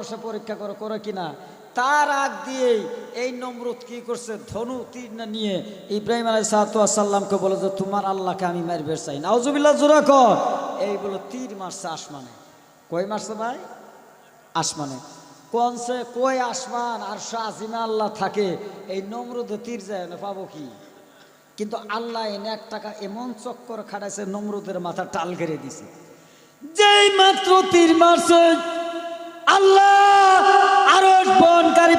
মানুষে পরীক্ষা করে করে কিনা? তার আগ দিয়েই এই নমরুদ কি করছে? ধনু তীর না নিয়ে ইব্রাহিম আলাই সাল্লামকে বলে যে, তোমার আল্লাহকে আমি মারবে চাই। নাউজুবিল্লাহ, জোরা কর। এই বলে তীর মারছে আসমানে। কই মারছে ভাই? আসমানে। কোন সে, কই আসমান? আর আজিমে আল্লাহ থাকে, এই নমরুদে তীর যায় না পাবো কি? কিন্তু আল্লাহ এনে এক টাকা এমন চক্কর খাটাইছে, নমরুদের মাথা টাল ঘেরে দিছে। যেই মাত্র তীর মারছে আল্লাহ, আরও বনকারী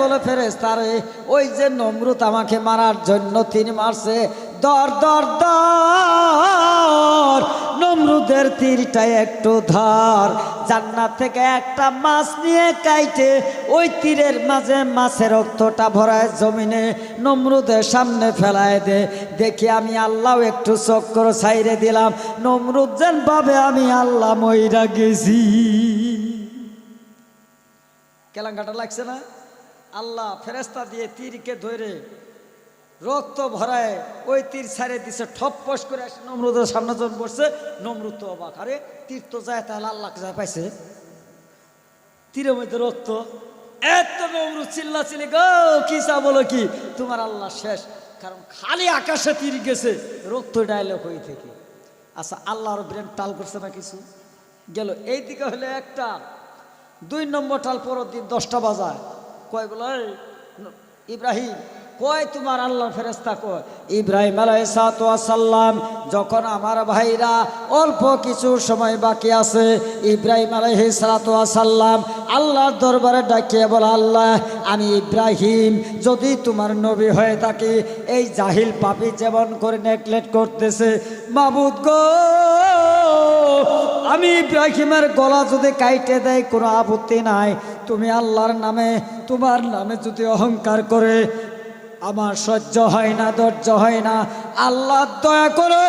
বলে ফেরেস্তারে ওই যে নমরুদ আমাকে মারার জন্য তীর মারছে, দর দর দর, নমরুদের তীরটা একটু ধর, জান্নাত থেকে একটা মাছ নিয়ে কাইটে, ওই তীরের মাঝে মাছের রক্তটা ভরায় জমিনে, নমরুদের সামনে ফেলায় দে, দেখি আমি আল্লাহ একটু চক্কর সাইরে দিলাম, নমরুদ যেন ভাবে আমি আল্লাহ মইরা গেছি। কেলাঙ্গাটা লাগছে না? আল্লাহ ফেরেস্তা দিয়ে তীরকে ধরে রক্ত ভরায় ওই তীর ছাড়ে দিছে, ঠপ ঠপস করে আসে। নমরুদের সামনে যখন বসছে নমরুদ তো অবাক। আরে, তীর তো যায় তাহলে আল্লাহকে যায় পাইছে? তীরের মধ্যে রক্ত। এত নমরুদ চিল্লা চিল্লি গো, কি চা বলো কি? তোমার আল্লাহ শেষ। কারণ খালি আকাশে তীর গেছে, রক্ত ডায়লগ হয়ে থেকে। আচ্ছা আল্লাহর ব্রেন টাল করছে না কিছু? গেল এই দিকে হলে একটা দুই নম্বর টাল পরের দিন দশটা বাজায়। কয় বলে "এই, ন- ইব্রাহিম কয় তোমার আল্লাহ ফেরেস্তা কয়? ইব্রাহিম আলাইসালাম যখন আমার ভাইরা অল্প কিছু সময় বাকি আছে ইব্রাহিম আলাইহি সালাম আল্লাহর দরবারে ডাকিয়ে বলে আল্লাহ আমি ইব্রাহিম যদি তোমার নবী হয়ে থাকি এই জাহিল পাপি যেমন করে নেগলেক্ট করতেছে মাবুদ গো। আমি ইব্রাহিমের গলা যদি কাইটে দেয়, কোনো আপত্তি নাই। তুমি আল্লাহর নামে, তোমার নামে যদি অহংকার করে, আমার সহ্য হয় না, ধৈর্য হয় না। আল্লাহ দয়া করে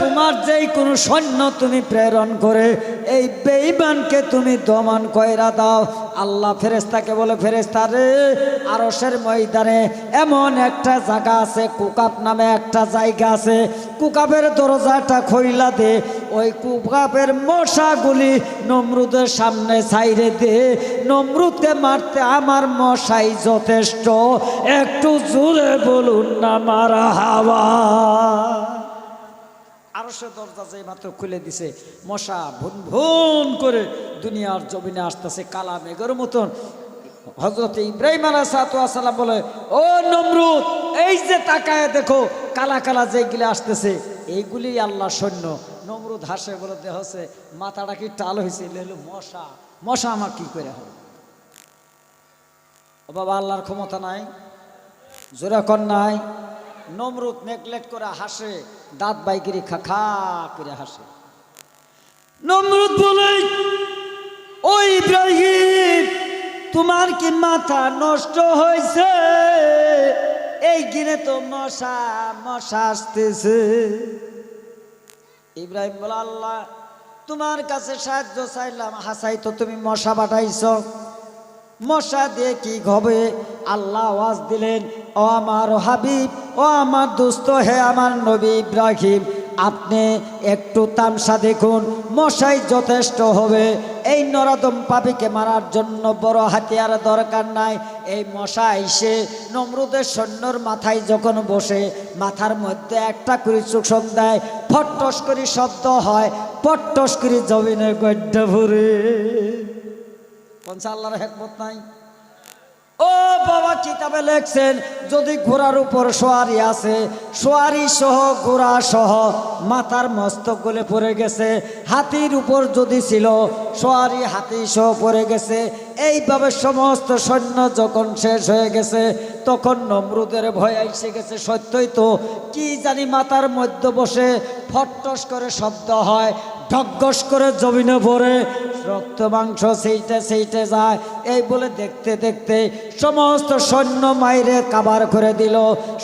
তোমার যেই কোনো সৈন্য তুমি প্রেরণ করে, এই বেঈমানকে তুমি দমন কয়রা দাও। আল্লাহ ফেরেস্তাকে বলে ফেরেস্তা রে আরসের ময়দানে এমন একটা জায়গা আছে কুকাপ নামে একটা জায়গা আছে। কুকাপের দরজাটা খইলা দে ওই কুকাপের মশাগুলি নমরুদের সামনে ছাইরে দে নমরুদকে মারতে আমার মশাই যথেষ্ট। একটু জোরে বলুন না মারা হাওয়া। আরও সে দরজা যে মাত্র খুলে দিছে, মশা ভুন ভুন করে দুনিয়ার জমিনে আসতেছে, কালা মেঘের মতন। হজরত ইব্রাহিম আলাহাতাম বলে, ও নমরুদ, এই যে তাকায় দেখো, কালা কালা যেগুলি আসতেছে এইগুলি আল্লাহ সৈন্য। নমরুদ হাসে, বলে দেহছে মাথাটা কি টাল হয়েছে এলো মশা। মশা আমার কি করে হবে? ও বাবা, আল্লাহর ক্ষমতা নাই, জোরা কর নাই। নমরুদ নেগলেক্ট করে হাসে, দাঁত বাইকিরি খা খা করে হাসে। নমরুদ বলে ওই ইব্রাহিম তোমার কি মাথা নষ্ট হয়েছে এই গিরে তো মশা মশা আসতেছে। ইব্রাহিম বলে, আল্লাহ, তোমার কাছে সাহায্য চাইলাম। হাসাই তো তুমি মশা বাটাইছ মশা দিয়ে কি হবে? আল্লাহ আওয়াজ দিলেন, ও আমার হাবিব, ও আমার দোস্ত, হে আমার নবী ইব্রাহিম আপনি একটু তামসা দেখুন, মশাই যথেষ্ট হবে। এই নরাদম পাপিকে মারার জন্য বড় হাতিয়ার দরকার নাই। এই মশা এসে নমরুদের সৈন্যর মাথায় যখন বসে, মাথার মধ্যে একটা করে চোষণ দেয়, ফট্টস করে শব্দ হয় পট্টস করে জমিনে গড্ডা ভরে। পঞ্চা আল্লাহর হেকমত নাই? ও বাবা, কিতাবে লেখছেন, যদি ঘোড়ার উপর সোয়ারি আছে, সোয়ারি সহ, ঘোড়া সহ, মাথার মস্তক গলে পড়ে গেছে, হাতির উপর যদি ছিল, সোয়ারি হাতি সহ পড়ে গেছে, এইভাবে সমস্ত সৈন্য যখন শেষ হয়ে গেছে, তখন নমরুদের ভয় এসে গেছে সত্যই তো, কি জানি মাথার মধ্যে বসে ফটস করে শব্দ হয় ঢগস করে জমিনে পড়ে রক্ত, মাংস সেইটে সেইটে যায়। এই বলে দেখতে দেখতে সমস্ত সৈন্য মাইরে কাবার করে দিল।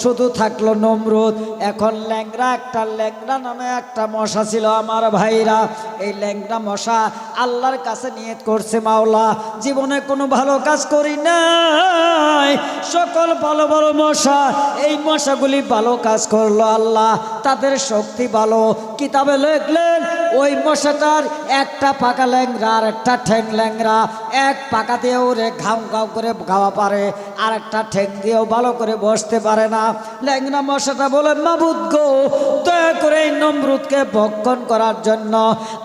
শুধু থাকল নমরুদ। এখন ল্যাংরা একটা ল্যাংরা নামে একটা মশা ছিল আমার ভাইরা। এই ল্যাংরা মশা আল্লাহর কাছে নিয়ত করছে মাওলা। জীবনে কোনো ভালো কাজ করি নাই। সকল ভালো ভালো মশা, এই মশাগুলি ভালো কাজ করল আল্লাহ। তাদের শক্তি ভালো। কিতাবে লিখলেন ওই মশাটার একটা পাকা ল্যাংরা আর একটা ঠ্যাং ল্যাংরা এক পাকা দিয়ে ওরে ঘাউ ঘাউ করে খাওয়া পারে, আর একটা ঠ্যাং দিয়েও ভালো করে বসতে পারে না। ল্যাংরা মশাটা বলে, মাবুদ গো, দয়া করে এই নমরুদকে ভক্ষণ করার জন্য।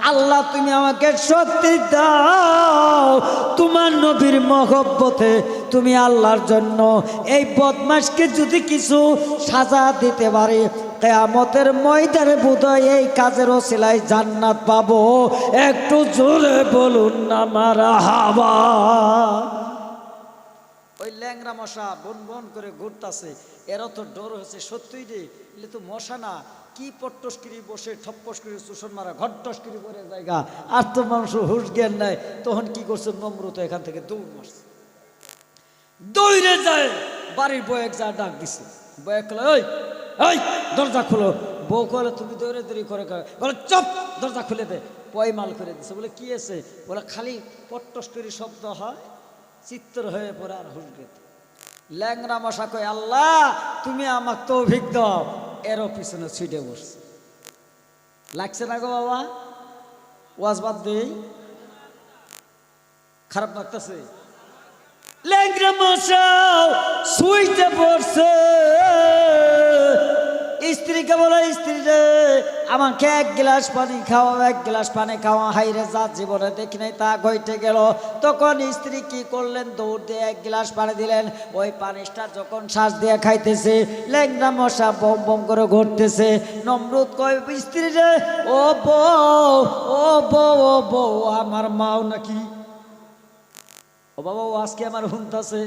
আল্লাহ, তুমি আমাকে সত্যি দাও। তোমার নবীর মহব্বতে তুমি আল্লাহর জন্য। এই বদমাসকে যদি কিছু সাজা দিতে পারি কেয়ামতের ময়দানে বোধহয় এই কাজের ওসিলায় জান্নাত পাবো। একটু জোরে বলুন না মারা হাওয়া ওই ল্যাংরা মশা বন বন করে ঘুরতাছে। এরা তো ডর হয়েছে সত্যিই রে? এলে তো মশা না। কি পট্টস্কিরি বসে ঠপ্পস্কিরি চুষণ মারা ঘট্টস্কিরি করে জায়গা। আর তো মানুষ হুশ জ্ঞান নাই। তখন কি করছে? নম্রত এখান থেকে দৌড় মারছে। দৌড়ে যায়, বাড়ির বয়েক যা ডাক দিছে। বয়েক ওই ওই দরজা খুলো। বউ কলে তুমি দৌড়ে দৌড়ি করে বলে, চপ, দরজা খুলে দে। পয়মাল করে দিছে। বলে, কি আছে? বলে, খালি পট্টস্কিরি শব্দ হয় চিত্র হয়ে পড়ে আর গেত ল্যাংরা মশা কয়, আল্লাহ, তুমি আমার তৌভিক দাও। এরও পিছনে ছুটে বসছে। লাগছে না গো বাবা? ওয়াজ বাদ দেই। খারাপ লাগতেছে? ল্যাংরা মশা শুইতে পড়ছে। স্ত্রীকে বলে স্ত্রী রে, আমাকে এক গ্লাস পানি খাওয়া এক গ্লাস পানি খাওয়া হাইরে যা জীবনে দেখি নাই, তা ঘটে গেল। তখন স্ত্রী কি করলেন? দৌড় দিয়ে এক গ্লাস পানি দিলেন। ওই পানিটা যখন শ্বাস দিয়ে খাইতেছে ল্যাংরা মশা বম বম করে ঘুরতেছে। নমরুদ কয়, স্ত্রী রে, ও বউ ও বউ ও বউ, আমার মাও নাকি? ও বাবা, ও আজকে আমার হুনতাছে।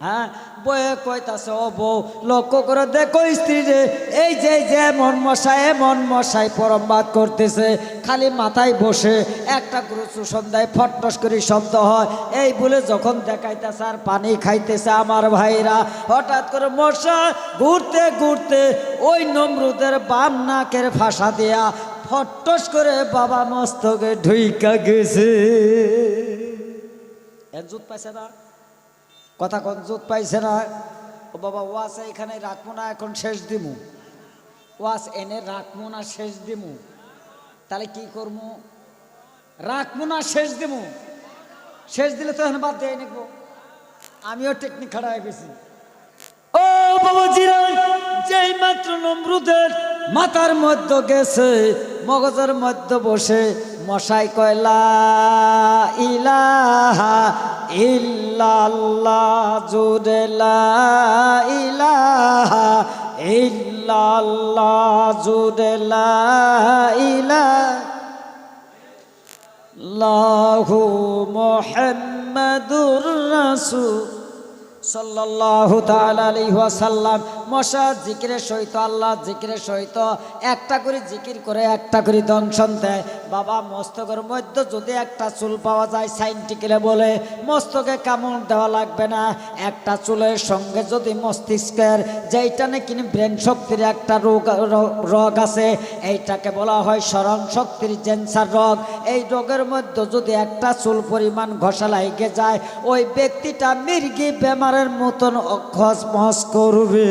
হ্যাঁ বয়ে কইতাছে, ও বউ, লক্ষ্য করে দেখো স্ত্রী রে এই যে যে এমন মশাই এমন মশাই পরমবাদ করতেছে। খালি মাথায় বসে একটা গুরু সন্ধ্যায় ফট্টস করে শব্দ হয়। এই বলে যখন দেখাইতেছে আর পানি খাইতেছে আমার ভাইরা, হঠাৎ করে মশা ঘুরতে ঘুরতে ওই নমরুদের বাম নাকের ফাঁসা দেয়া ফট্টস করে বাবা মস্তকে ঢুইকা গেছে। এর জুত পাইছে না? কথা কোন জুত পাইছে না? ও বাবা ওয়াস এখানে রাখব না, এখন শেষ দিমু। ওয়াস এনে রাখব না, শেষ দিমু। তাহলে কি করব রাখব না, শেষ দিমু। শেষ দিলে তো এখন বাদ দিয়ে নেব। আমিও টেকনিক খাড়া হয়ে গেছি। ও বাবা জিরা যেই মাত্র নমরুদের মাথার মধ্যে গেছে, মগজের মধ্যে বসে মশাই কয়লা ইলাহা ইল্লাল্লাহ জুড়ে লা ইলাহা ইল্লাল্লাহ জুড়ে লা ইলাহা লাহু মোহাম্মদুর রাসূল। সাল্লাল্লাহু তাআলা আল্লাহ একটা করে জিকির করে, একটা করে দংশন দেয়। বাবা, মস্তকের মধ্যে যদি একটা চুল পাওয়া যায় সাইন্টিকেলে বলে দেওয়া লাগবে না। একটা চুলের সঙ্গে যদি মস্তিষ্কের যেইটা নাকি ব্রেন শক্তির একটা রোগ রোগ আছে, এইটাকে বলা হয় স্মরণ শক্তির ক্যান্সার রোগ। এই রোগের মধ্যে যদি একটা চুল পরিমাণ ঘষা লাগে যায়, ওই ব্যক্তিটা মির্গি বেমারের মতন অখস মহস করবে।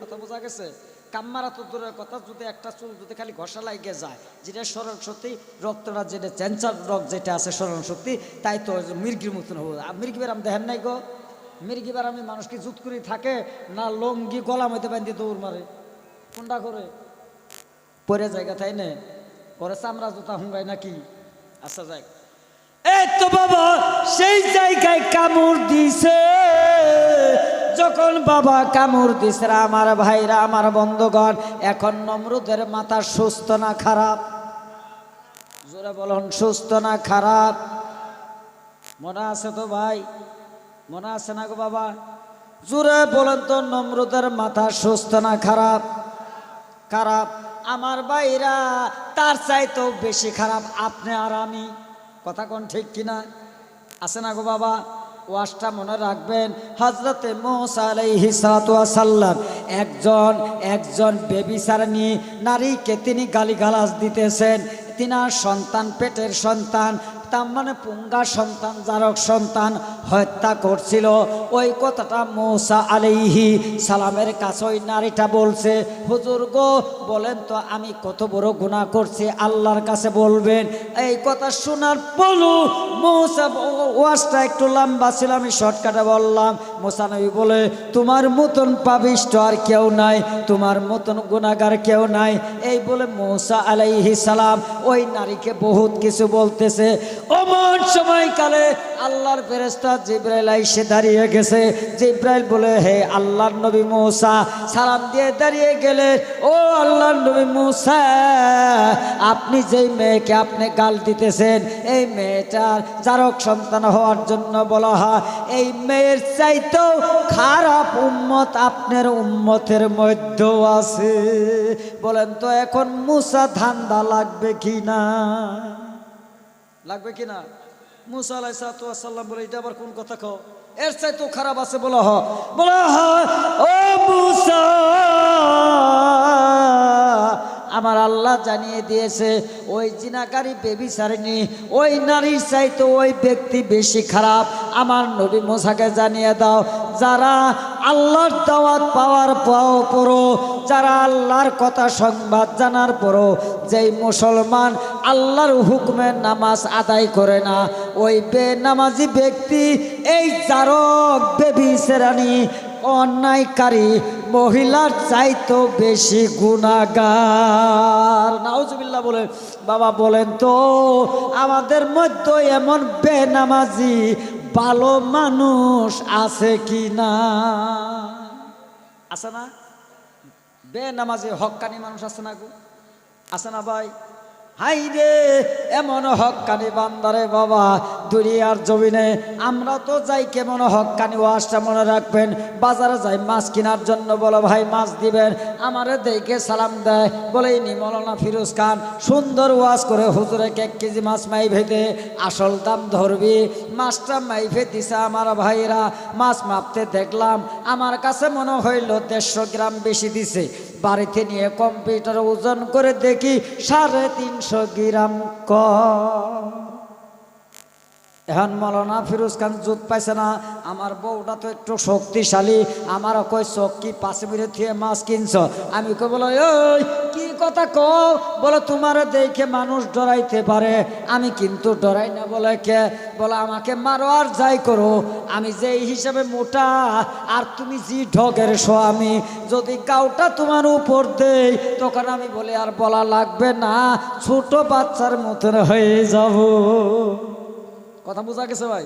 কথা বোঝা গেছে? কাম্মারা তো দূরের কথা, যদি একটা চুল যদি খালি ঘষা লাগে যায়, যেটা স্মরণ শক্তি, রক্তটা যেটা ক্যান্সার রোগ যেটা আছে স্মরণ শক্তি, তাই তো মির্গির মতন হবে। আর মির্গি বেরাম দেখেন নাই গো? মির্গি বেরামে মানুষকে জুত করে থাকে, না লঙ্গি গলা মধ্যে বান্ধি দৌড় মারে? কোনটা করে পরে জায়গা তাই না? পরে চামড়া জুতা হুঙ্গাই নাকি? আচ্ছা যাই। এই তো বাবা সেই জায়গায় কামড় দিছে। যখন বাবা কামড় দিছে আমার ভাইরা, আমার বন্ধুগণ, এখন নমরুদের মাথা সুস্থ না খারাপ? জোরে বলুন, সুস্থ না খারাপ? মনে আছে তো ভাই? মনে আছে না গো বাবা? জোরে বলেন তো, নমরুদের মাথা সুস্থ না খারাপ? খারাপ। আমার ভাইরা, তার চাইতেও বেশি খারাপ আপনি আর আমি। কথা কোন ঠিক কিনা? আছে না গো বাবা? ওয়াজটা মনে রাখবেন হজরতে মোসালাম একজন একজন নিয়ে নারীকে তিনি গালিগালাজ দিতেছেন। তিনার সন্তান, পেটের সন্তান তার মানে পুঙ্গা সন্তান, জারক সন্তান হত্যা করছিল। ওই কথাটা মৌসা আলাইহি সালামের কাছে ওই নারীটা বলছে, হুজুর গো, বলেন তো আমি কত বড় গুনাহ করছি, আল্লাহর কাছে বলবেন? এই কথা শোনার পলু মৌসা ওয়াজটা একটু লম্বা ছিল, আমি শর্টকাটে বললাম, মোসা নবী বলে, তোমার মতন পাবিষ্ট আর কেউ নাই, তোমার মতন গুণাগার কেউ নাই। এই বলে মৌসা আলাইহি সালাম ওই নারীকে বহুত কিছু বলতেছে। অমন সময়কালে আল্লাহর ফেরেস্তা জিব্রাইল আইসে দাঁড়িয়ে গেছে। জিব্রাইল বলে, হে আল্লাহর নবী মৌসা, সালাম দিয়ে দাঁড়িয়ে গেলে, ও আল্লাহর নবী মৌসা, আপনি যেই মেয়েকে আপনি গাল দিতেছেন, এই মেয়েটার জারক সন্তান হওয়ার জন্য বলা হয়, এই মেয়ের চাইতেও খারাপ উম্মত আপনার উম্মতের মধ্যেও আছে। বলেন তো, এখন মুসা ধান্দা লাগবে কি না? লাগবে কি না মুসা আলাইসাল্লাম বলে, এটা আবার কোন কথা কও? এর চাইতেও খারাপ আছে, বলা বলা ও আমার আল্লাহ জানিয়ে দিয়েছে, ওই জিনাকারী বেবি সারেনি ওই নারীর চাইতে ওই ব্যক্তি বেশি খারাপ। আমার নবী মোসাকে জানিয়ে দাও, যারা আল্লাহর দাওয়াত পাওয়ার পাও পরো যারা আল্লাহর কথা সংবাদ জানার পরও, যেই মুসলমান আল্লাহর হুকুমের নামাজ আদায় করে না। ওই বেনামাজি ব্যক্তি, এই চারক বেবি সেরানি অন্যায়কারী, মহিলার চাইতো বেশি গুণাগার নাউজুবিল্লাহ বলে, বাবা বলেন তো, আমাদের মধ্যে এমন বেনামাজি ভালো মানুষ আছে কি না? আছে না? বেনামাজি হক্কানি মানুষ আছে না গো? আছে না ভাই? হাই রে, এমন হক্কানি বান্দারে বাবা, দুনিয়ার জমিনে আমরা তো যাই কেমন হক্কানি ওয়াজটা মনে রাখবেন, বাজারে যাই মাছ কেনার জন্য বলো ভাই মাছ দিবেন, আমারে দেখে সালাম দেয়, বলে ইনি মৌলানা ফিরোজ খান, সুন্দর ওয়াজ করে হুজুরে এক কেজি মাছ মাই ভেদে আসল দাম ধরবি, মাছটা মাইফে দিছে আমার ভাইরা, মাছ মাপতে দেখলাম, আমার কাছে মনে হইল দেড়শো গ্রাম বেশি দিছে বাড়িতে নিয়ে কম্পিউটার ওজন করে দেখি সাড়ে তিনশো গ্রাম কম। এখন মৌলানা ফিরোজ খান জুত পাইছে না, আমার বউটা তো একটু শক্তিশালী আমার কই চোখ কি পাশে মিলে থুয়ে মাছ কিনছ? আমি কই বলো ওই কি কথা কও? বলো, তোমার দেখে মানুষ ডরাইতে পারে, আমি কিন্তু ডরাই না বলে কে? বলে, আমাকে মারো আর যাই করো, আমি যেই হিসাবে মোটা, আর তুমি জি ঢগের স্বামী, যদি কাউটা তোমার উপর দেই, তখন আমি বলি, আর বলা লাগবে না, ছোট বাচ্চার মতন হয়ে যাব। কথা বোঝা গেছে ভাই?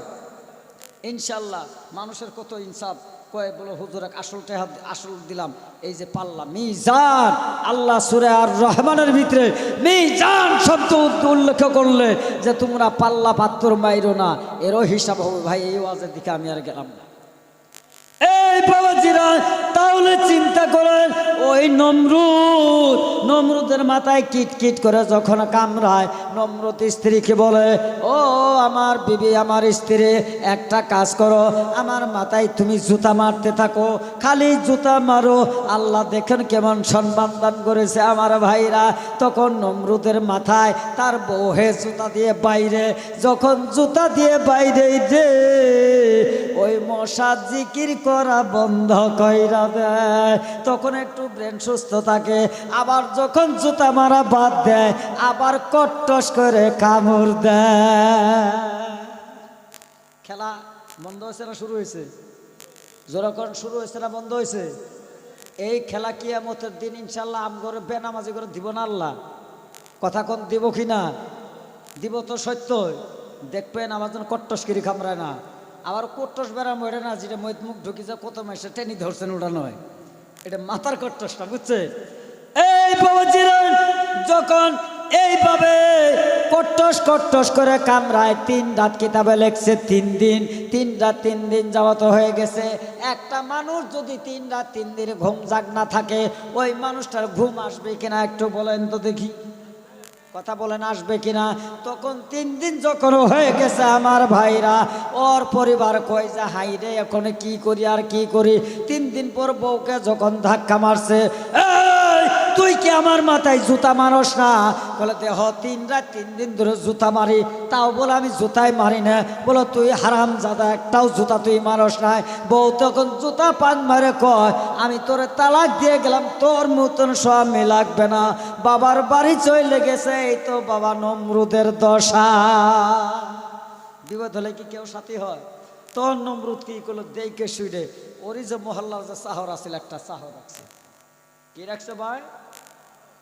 ইনশাল্লাহ, মানুষের কত ইনসাফ। কয়ে বলো, হুজুর, এক আসল টেহা আসল দিলাম। এই যে পাল্লা, মিজান! আল্লাহ সুরে আর রহমানের ভিতরে মিজান শব্দ উল্লেখ করলে যে তোমরা পাল্লা পাত্র মাইরো না। এরও হিসাব হবে। ভাই, এই ওয়াজের দিকে আমি আর গেলাম না। এই বাবাজিরা, তাহলে চিন্তা করেন, ওই নমরুদ, নমরুদের মাথায় কিট কিট করে যখন কামড়ায়, নমরুদ স্ত্রীকে বলে, ও আমার বিবি, আমার স্ত্রী, একটা কাজ করো, আমার মাথায় তুমি জুতা মারতে থাকো, খালি জুতা মারো, আল্লাহ দেখেন কেমন সম্মান দান করেছে আমার ভাইরা। তখন নমরুদের মাথায় তার বউহে জুতা দিয়ে বাইরে, যখন জুতা দিয়ে বাইরে, যে ওই মশা জিকির করা বন্ধ কইরা দেয়। তখন একটু ব্রেন সুস্থ থাকে, আবার যখন জুতা মারা বাদ দেয়, আবার কট্টস করে কামড় দেয়। খেলা বন্ধ হয়েছে না শুরু হয়েছে? যখন শুরু হয়েছে না বন্ধ হয়েছে? এই খেলা কিয়ামতের দিন ইনশাল্লাহ আম করে বেনামাজি করে দিব না আল্লাহ। কথা কোন দিব কি না? দিব তো সত্য। দেখবেন আমার জন্য কট্টসকিরি খামড়ায় না। আবার কট্টস বেড়া মরে না, যেটা মৈত মুখ ঢুকি যা কত মাসে টেনি ধরছেন ওটা নয়। এটা মাথার কট্টসটা, বুঝছে? এই বাবাজিরা যখন এইভাবে কট্টস কট্টস করে কামড়ায়, তিন রাত কিতাবে লেখছে তিন দিন, তিন রাত তিন দিন যাওয়া তো হয়ে গেছে। একটা মানুষ যদি তিন রাত তিন দিন ঘুম জাগ না থাকে, ওই মানুষটার ঘুম আসবে কিনা একটু বলেন তো দেখি। কথা বলেন আসবে কিনা? তখন তিন দিন যখন হয়ে গেছে আমার ভাইরা ওর পরিবার কয় যে হাই রে এখন কি করি আর কি করি? তিন দিন পর বউকে যখন ধাক্কা মারছে "এই, তুই কি আমার মাথায় জুতা মারস না? বলে, দেহ, তিন রাত তিন দিন ধরে জুতা মারি। তাও বলে, আমি জুতাই মারি না। বলো, তুই হারাম জাদা একটাও জুতা তুই মারস নাই। বউ তখন জুতা পান মারে কয়, আমি তোরে তালাক দিয়ে গেলাম, তোর মতন স্বামী লাগবে না। বাবার বাড়ি চলে গেছে, এই তো বাবা নমরুদের দশা। বিপদ হলে কি কেউ সাথী হয়? তোর নমরুদ কি করল? দেখে শুইরে ওরই যে মহল্লার যে চাহর আছিল, একটা চাহর আছে। কি রাখছে ভাই?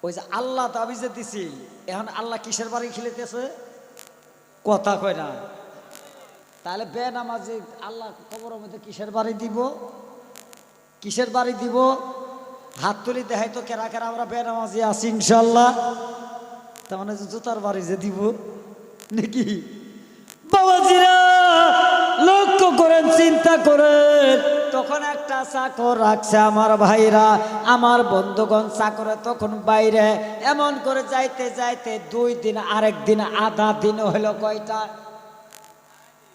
ওই যে আল্লাহ যে দিছি, এখন আল্লাহ কিসের বাড়ি খেলিতেছে কথা কয় না। তাহলে বে নামাজি আল্লাহ কবরের মধ্যে কিসের বাড়ি দিব? কিসের বাড়ি দিব? হাত তুলি দেখাই তো কেরা কেরা আমরা বে নামাজি আছি ইনশাল্লাহ তার মানে জুতার বাড়ি যে দিব? নাকি? বাবাজিরা, লক্ষ্য করেন, চিন্তা করেন। তখন একটা চাকর রাখছে আমার ভাইরা। আমার বন্ধুগণ চাকরে তখন বাইরে। এমন করে যাইতে যাইতে দুই দিন, আরেক দিন, আধা দিন হলো কয়টা?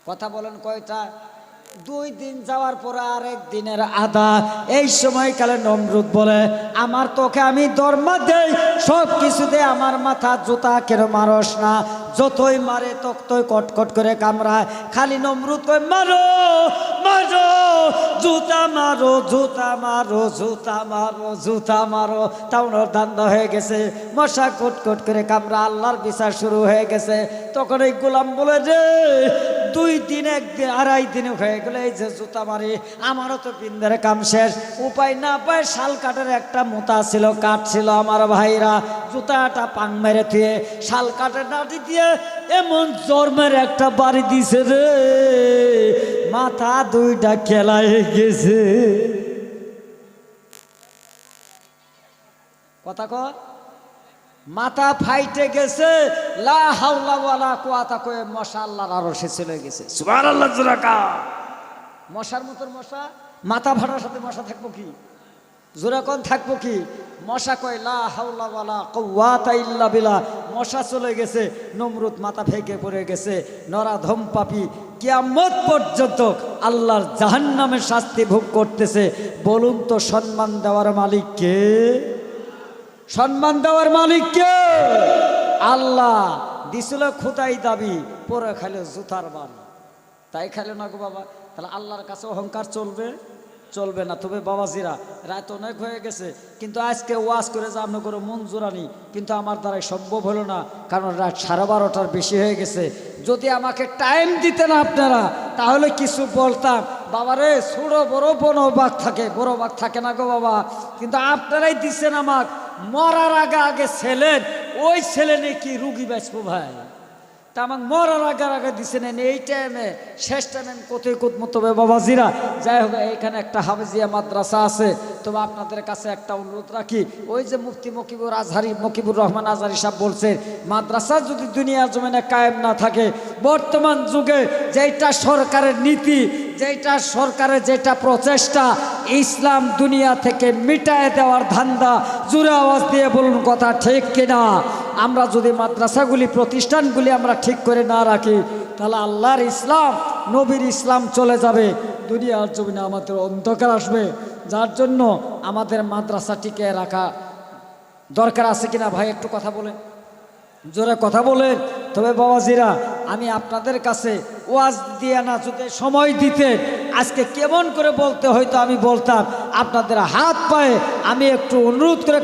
কথা বলেন কয়টা? দুই দিন যাওয়ার পরে আরেক দিনের আধা এই সময়কালে নমরুদ বলে, আমার তোকে আমি দরমা দেই সব কিছুতে আমার মাথা জুতা কেন মারস না? যতই মারে ততই কটকট করে কামড়ায়। খালি নমরুদ কয়, মারো মারো, জুতা মারো জুতা মারো জুতা মারো জুতা মারো। টাউনের ধান্দা হয়ে গেছে। মশা কটকট করে কামড়া আল্লাহর বিচার শুরু হয়ে গেছে। তখন এই গোলাম বলে, রে দুই দিন একদিন আড়াই দিন হয়ে গেলে, এই যে জুতা মারি, আমারও তো পিন্দের কাম শেষ। উপায় না পায় শাল কাঠের একটা মোতা ছিল, কাঠ ছিল আমার ভাইরা। জুতাটা পাং মেরে থুয়ে শাল কাঠের নাটি দিয়ে এমন জোর মেরে একটা বাড়ি দিছে রে। মাথা দুইটা খেলায় গেছে। কথা কয়? মাথা ফাইটে গেছে লা হাওলা ওয়ালা কুয়াতা কয়ে মশা আল্লাহর আরও সে চলে গেছে। সুবহানাল্লাহ জোরাকা মশার মতন মশা মাথা ফাটার সাথে মশা থাকব কি? জোরাকন থাকব কি? মশা কয় লা হাওলা ওয়ালা কুয়াতা ইল্লা বিলা মশা চলে গেছে নমরুদ মাথা ফেকে পড়ে গেছে নরা ধম পাপি কিয়ামত পর্যন্ত আল্লাহর জাহান্নামের শাস্তি ভোগ করতেছে। বলুন তো সম্মান দেওয়ার মালিক কে? সম্মান দেওয়ার মালিক কে? আল্লাহ দিছিল খুদাই দাবি, পরে খাইলে জুতার বাড়ি তাই খাইলে না গো বাবা? তাহলে আল্লাহর কাছে অহংকার চলবে? চলবে না। তবে বাবাজিরা, রাত অনেক হয়ে গেছে, কিন্তু আজকে ওয়াজ করে যে আপনি করে মন জোরানি কিন্তু আমার দ্বারাই সম্ভব হলো না, কারণ রাত সাড়ে বারোটার বেশি হয়ে গেছে। যদি আমাকে টাইম দিতেন আপনারা, তাহলে কিছু বলতাম। বাবারে, ছোট বড় বড় বাঘ থাকে, বড় বাঘ থাকে না গো বাবা। কিন্তু আপনারাই দিচ্ছেন আমাক। মরার আগে আগে ছেলেন ওই ছেলে নাকি রুগী বেসবো ভাই? তা আমাকে মরার আগে আগে দিছে নেন। এই টাইমে শেষ টাইমে কোথায় কুদমত হবে বাবাজিরা। যাই হোক এইখানে একটা হাফেজিয়া মাদ্রাসা আছে। তবে আপনাদের কাছে একটা অনুরোধ রাখি। ওই যে মুফতি মকিবুর আজহারি, মকিবুর রহমান আজহারি সাহেব বলছে, মাদ্রাসা যদি দুনিয়ার জমিনে কায়েম না থাকে, বর্তমান যুগে যেটা সরকারের নীতি যেটা সরকারের যেটা প্রচেষ্টা, ইসলাম দুনিয়া থেকে মিটায় দেওয়ার ধান্দা জুড়ে আওয়াজ দিয়ে বলুন কথা ঠিক কিনা? আমরা যদি মাদ্রাসাগুলি, প্রতিষ্ঠানগুলি আমরা ঠিক করে না রাখি, তাহলে আল্লাহর ইসলাম, নবীর ইসলাম চলে যাবে। দুনিয়ার জমিনে আমাদের অন্ধকার আসবে। যার জন্য আমাদের মাদ্রাসা টিকে রাখা দরকার আছে কিনা ভাই, একটু কথা বলেন। জোরে কথা বলেন। তবে বাবাজিরা, আমি আপনাদের কাছে ওয়াজ দিয়ে না, যদি সময় দিতে, আজকে কেমন করে বলতে হয়তো আমি বলতাম। আপনাদের হাত পায়ে আমি একটু অনুরোধ করে